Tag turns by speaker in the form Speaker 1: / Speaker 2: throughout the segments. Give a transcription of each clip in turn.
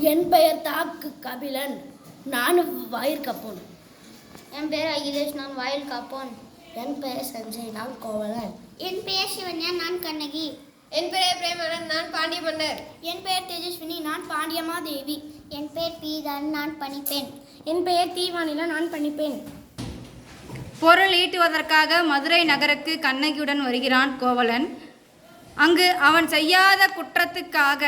Speaker 1: என் பெயர் தாக்கு கபிலன். நான் வாயிற் கப்போன்.
Speaker 2: என் பேர் அகிலேஷ் நான் வாயில் காப்போன்.
Speaker 1: என் பெயர் சஞ்சய் நான் கோவலன்.
Speaker 2: என் பெயர் சிவன்யா நான் கண்ணகி.
Speaker 3: என் பெயர் பிரேமரன் நான் பாண்டிய மன்னர்
Speaker 2: என் பெயர் தேஜஸ்வினி நான் பாண்டியமா தேவி என் பெயர் பீதான் நான் பணிப்பேன்
Speaker 1: என் பெயர் தீவானில நான் பண்ணிப்பேன்
Speaker 4: பொருள் ஈட்டுவதற்காக மதுரை நகருக்கு கண்ணகியுடன் வருகிறான் கோவலன். அங்கு அவன் செய்யாத குற்றத்துக்காக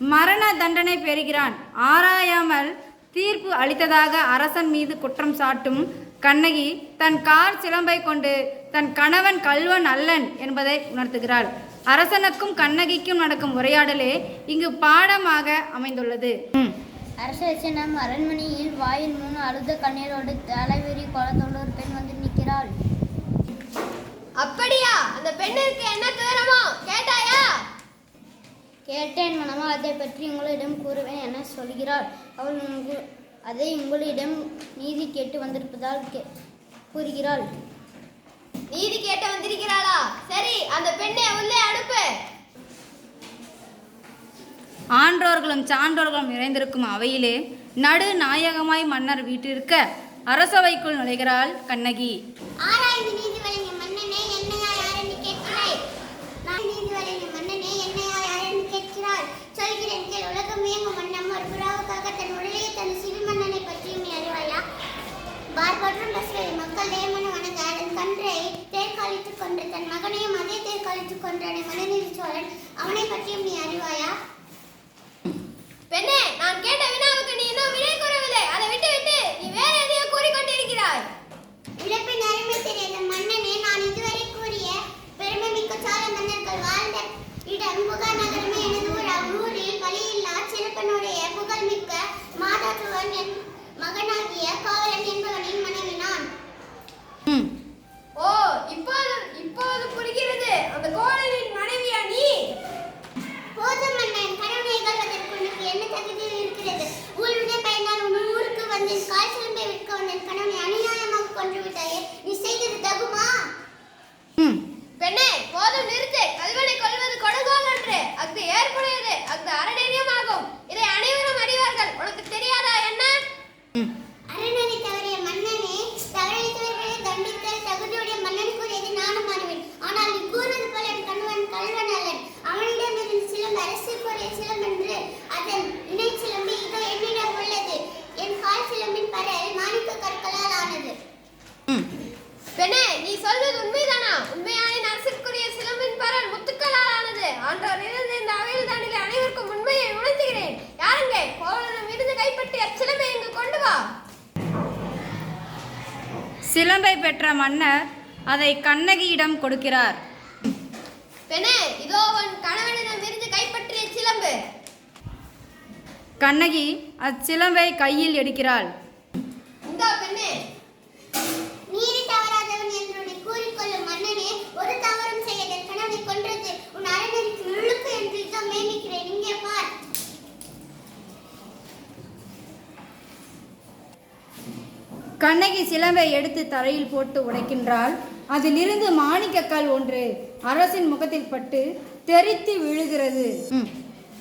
Speaker 4: மரண தண்டனை பெறுகிறான். ஆராயாமல் தீர்ப்பு அளித்ததாக அரசன் மீது குற்றம் சாட்டும் கண்ணகி தன் கார் சிலம்பை கொண்டு தன் கணவன் கல்வன் அல்லன் என்பதை உணர்த்துகிறாள். அரசனுக்கும் கண்ணகிக்கும் நடக்கும் உரையாடலே இங்கு பாடமாக அமைந்துள்ளது. ம்.
Speaker 2: அரசரசி நம் அரண்மனையில் வாயில் மூணு அழுத கண்ணீரோடு தலைவெறி குளத்தோடு ஒரு பெண் வந்து நிற்கிறாள்.
Speaker 3: அப்படியா? அந்த பெண்ணிற்கு என்ன துயரமோ? கேட்டாயா?
Speaker 2: கேட்டேன் மனமா அதை பற்றி உங்களிடம் கூறுவேன் என சொல்கிறாள். அவள் அதை உங்களிடம் நீதி கேட்டு வந்திருப்பதால் கே கூறுகிறாள்.
Speaker 3: நீதி கேட்ட வந்திருக்கிறாளா? சரி அந்த பெண்ணை உள்ளே அனுப்பு.
Speaker 4: ஆன்றோர்களும் சான்றோர்களும் நிறைந்திருக்கும் அவையிலே நடு நாயகமாய் மன்னர் வீட்டிருக்க அரசவைக்குள் நுழைகிறாள் கண்ணகி.
Speaker 2: ஆராய்ந்து நீதி வழங்கிய மன்னனே என்னையா யாரென்று கேட்கிறாய் நான் நீதி வழங்கிய மன்னனே என்னையா யாரென்று கேட்கிறாள் சொல்கிறேன் கேள் உலகம் இயங்கும் மன்னம் ஒரு புறாவுக்காக தன் உடலையே தன் சிறு மன்னனை பற்றியும் நீ அறிவாயா? பார்பற்றும் பசுவை மக்கள் தேவனை வணங்க அதன் கன்றை தேர்காலித்துக் கொண்டு தன் மகனையும் அதே தேர்காலித்துக் கொண்டானே மனநிலை சோழன் அவனை பற்றியும் நீ அறிவாயா?
Speaker 3: பெண்ணே நான் கேட்ட வினாவுக்கு நீ இன்னும் விடை பெண்ணே
Speaker 2: நீ
Speaker 3: சொல்வது உண்மைதானா? உண்மையான அரசுக்குரிய சிலம்பின் பரல் முத்துக்களால் ஆனது. ஆண்டவர் இருந்து இந்த அவையில் தாண்டிலே அனைவருக்கும் உண்மையை உணர்த்துகிறேன். யாருங்க? கோவலனும் இருந்து கைப்பற்றி அச்சிலம்பை இங்கு கொண்டு வா.
Speaker 4: சிலம்பை பெற்ற மன்னர் அதை கண்ணகியிடம் கொடுக்கிறார்.
Speaker 3: பெண்ணே இதோ உன் கணவனிடம் இருந்து கைப்பற்றிய சிலம்பு.
Speaker 4: கண்ணகி அச்சிலம்பை கையில் எடுக்கிறாள்.
Speaker 3: இந்தா பெண்ணே
Speaker 2: நீதி தவறாதவன் என்று உன்னை கூறிக்கொள்ளும் மன்னனே ஒரு தவறும் செய்யாத என் கணவனை கொன்றது உன் அரணருக்கு முழுக்கு என்று இதோ மேமிக்கிறேன் இங்கே பார்
Speaker 4: கண்ணகி சிலம்பை எடுத்து தரையில் போட்டு உடைக்கின்றாள். அதிலிருந்து மாணிக்கக்கல் ஒன்று அரசின் முகத்தில் பட்டு தெரித்து விழுகிறது.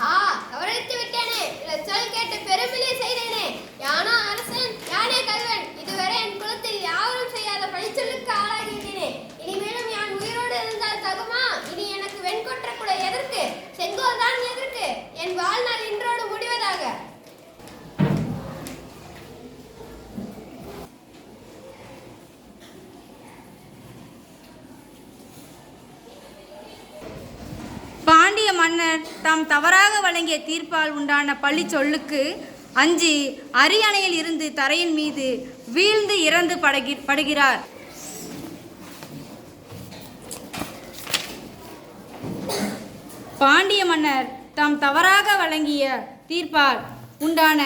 Speaker 3: ஆ கவனித்து விட்டேனே. சொல் கேட்டு
Speaker 4: மன்னர் தாம் தவறாக வழங்கிய தீர்ப்பால் உண்டான பழி சொல்லுக்கு அஞ்சி அரியணையில் இருந்து தரையின் மீது வீழ்ந்து இறந்து படகி படுகிறார். பாண்டிய மன்னர் தாம் தவறாக வழங்கிய தீர்ப்பால் உண்டான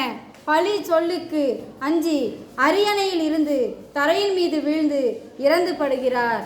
Speaker 4: பழி சொல்லுக்கு அஞ்சி அரியணையில் இருந்து தரையின் மீது வீழ்ந்து இறந்து படுகிறார்.